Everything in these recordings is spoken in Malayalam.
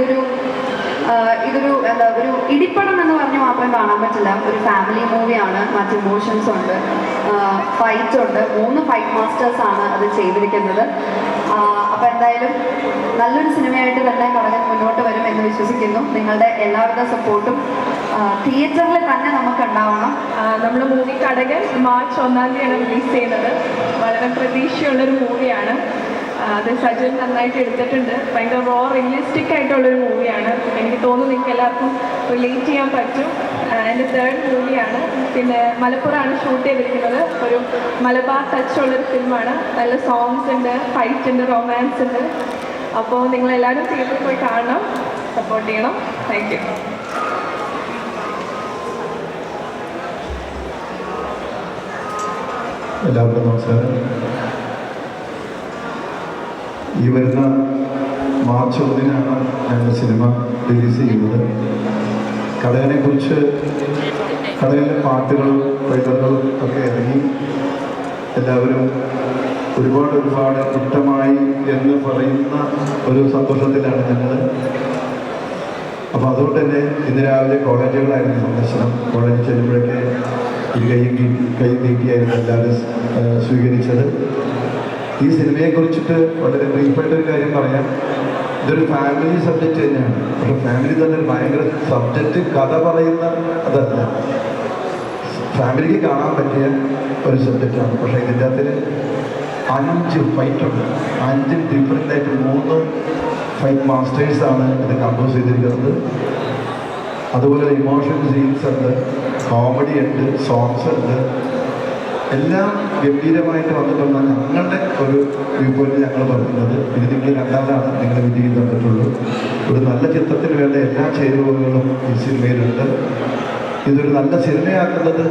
ഇതൊരു ഇതൊരു എന്താ ഒരു ഇടിപ്പടം എന്ന് പറഞ്ഞ് മാത്രം കാണാൻ പറ്റില്ല. ഒരു ഫാമിലി മൂവിയാണ് മറ്റ് ഇമോഷൻസ് ഉണ്ട്. ഫൈറ്റ് ഉണ്ട്. മൂന്ന് ഫൈറ്റ് മാസ്റ്റേഴ്സ് ആണ് അത് ചെയ്തിരിക്കുന്നത്. അപ്പോൾ എന്തായാലും നല്ലൊരു സിനിമയായിട്ട് തന്നെ കടകൻ മുന്നോട്ട് വരും എന്ന് വിശ്വസിക്കുന്നു. നിങ്ങളുടെ എല്ലാവരുടെ സപ്പോർട്ടും തിയേറ്ററിൽ തന്നെ നമുക്ക് ഉണ്ടാവണം. നമ്മൾ മൂവി കടകൻ മാർച്ച് ഒന്നാം തീയതിയാണ് റിലീസ് ചെയ്യുന്നത് വളരെ പ്രതീക്ഷയുള്ളൊരു മൂവിയാണ് അത് സജിൻ നന്നായിട്ട് എടുത്തിട്ടുണ്ട്. ഭയങ്കര റോ റിയലിസ്റ്റിക് ആയിട്ടുള്ളൊരു മൂവിയാണ് എനിക്ക് തോന്നുന്നു നിങ്ങൾക്ക് എല്ലാവർക്കും റിലേറ്റ് ചെയ്യാൻ പറ്റും. എന്റെ തേർഡ് മൂവിയാണ് പിന്നെ മലപ്പുറമാണ് ഷൂട്ട് ചെയ്തിരിക്കുന്നത്. ഒരു മലബാർ ടച്ച് ഉള്ളൊരു ഫിലിമാണ് നല്ല സോങ്സ് ഉണ്ട് ഫൈറ്റ് ഉണ്ട് റൊമാൻസ് ഉണ്ട്. അപ്പോൾ നിങ്ങളെല്ലാവരും തിയേറ്ററിൽ പോയി കാണണം സപ്പോർട്ട് ചെയ്യണം. താങ്ക് യു എല്ലാവർക്കും നമസ്കാരം. ഈ വരുന്ന മാർച്ച് ഒന്നിനാണ് ഞങ്ങൾ സിനിമ റിലീസ് ചെയ്യുന്നത്. കുറിച്ച് കടയിലെ പാട്ടുകളും ട്രെയിലറുകളും ഒക്കെ ഇറങ്ങി എല്ലാവരും ഒരുപാട് ഒരുപാട് ഇഷ്ടമായി എന്ന് പറയുന്ന ഒരു സന്തോഷത്തിലാണ് ഞങ്ങൾ അപ്പോൾ അതുകൊണ്ട് തന്നെ ഇന്ന് രാവിലെ കോളേജുകളായിരുന്നു സന്ദർശനം. കോളേജിൽ ചെല്ലുമ്പോഴൊക്കെ കൈ കൈ നീട്ടിയായിരുന്നു എല്ലാവരും സ്വീകരിച്ചത്. ഈ സിനിമയെ കുറിച്ചിട്ട് വളരെ ബ്രീഫായിട്ടൊരു കാര്യം പറയാം. ഇതൊരു ഫാമിലി സബ്ജക്റ്റ് തന്നെയാണ്. പക്ഷെ ഫാമിലി തന്നെ ഭയങ്കര സബ്ജക്റ്റ് കഥ പറയുന്ന അതല്ല. ഫാമിലിക്ക് കാണാൻ പറ്റിയ ഒരു സബ്ജക്റ്റാണ് പക്ഷേ ഇതിന്റെ അകത്തിൽ അഞ്ച് ഫൈറ്റ് ഉണ്ട്. അഞ്ച് ഡിഫറെന്റ് ആയിട്ട് മൂന്ന് ഫൈറ്റ് മാസ്റ്റേഴ്സാണ് ഇത് കമ്പോസ് ചെയ്തിരിക്കുന്നത്. അതുപോലെ ഇമോഷൻ സീൻസ് ഉണ്ട്. കോമഡി ഉണ്ട്. സോങ്സ് ഉണ്ട്. എല്ലാം ഗംഭീരമായിട്ട് വന്നിട്ടുള്ള ഞങ്ങളുടെ ഒരു വ്യൂ പോയിന്റ് ഞങ്ങൾ പറയുന്നത് ഇത് നിങ്ങൾ രണ്ടാമതാണ് നിങ്ങൾ വിജയം തന്നിട്ടുള്ളൂ. ഒരു നല്ല ചിത്രത്തിന് വേണ്ട എല്ലാ ചേരുവകളും ഈ സിനിമയിലുണ്ട്. ഇതൊരു നല്ല സിനിമയാക്കുന്നത്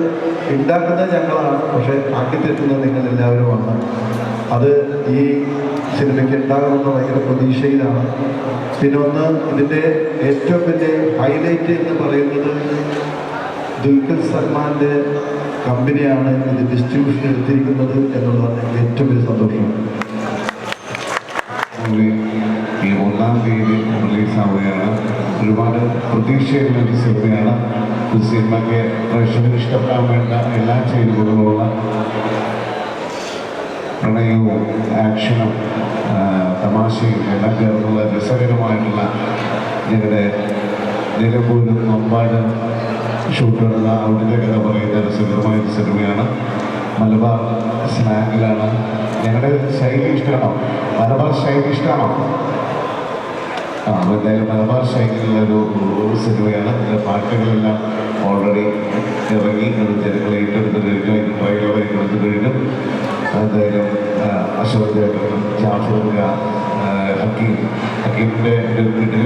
ഉണ്ടാക്കുന്നത് ഞങ്ങളാണ്. പക്ഷേ ആക്കിത്തീർക്കുന്നത് നിങ്ങൾ എല്ലാവരുമാണ് അത് ഈ സിനിമയ്ക്ക് ഉണ്ടാകുമെന്ന ഭയങ്കര പ്രതീക്ഷയിലാണ്. പിന്നെ ഒന്ന് ഇതിന്റെ ഏറ്റവും വലിയ ഹൈലൈറ്റ് എന്ന് പറയുന്നത് ദുൽഖർ സൽമാന്റെ കമ്പനിയാണ് ഇത് ഡിസ്ട്രിബ്യൂഷൻ എടുത്തിരിക്കുന്നത് എന്നുള്ളതാണ് ഏറ്റവും വലിയ സന്തോഷം. ഈ ഒന്നാം തീയതി റിലീസാവുകയാണ്. ഒരുപാട് പ്രതീക്ഷയുള്ള സിനിമയാണ്. ഈ സിനിമയ്ക്ക് പ്രേക്ഷകർ ഇഷ്ടപ്പെടാൻ വേണ്ട എല്ലാ ചേരുവകളുള്ള പ്രണയവും ആക്ഷനും തമാശയും എല്ലാം ചേർന്നുള്ള രസകരമായിട്ടുള്ള ഞങ്ങളുടെ നിലമ്പൂരും മമ്പാട് ഷൂട്ട് നടന്ന അവിടുത്തെ കഥ പറയുന്ന സുന്ദരമായ ഒരു സിനിമയാണ്. മലബാർ സ്ലാങ്ങിലാണ്. ഞങ്ങളുടെ ശൈലി ഇഷ്ടമാണോ? മലബാർ ശൈലി ഇഷ്ടമാണോ? ആ എന്തായാലും മലബാർ ശൈലിയിലുള്ള ഒരു ഒരു സിനിമയാണ്. ഇതിന്റെ പാട്ടുകളെല്ലാം ഓൾറെഡി ഇറങ്ങി. അത് ജനങ്ങളെ ഏറ്റെടുത്ത് കഴിഞ്ഞു അതിന് ട്രailer ഏറ്റെടുത്ത് കഴിഞ്ഞു. എന്തായാലും അശോക് ജാഫർ ഹക്കീം ഹക്കീമിന്റെ ഒരു വീട്ടിൽ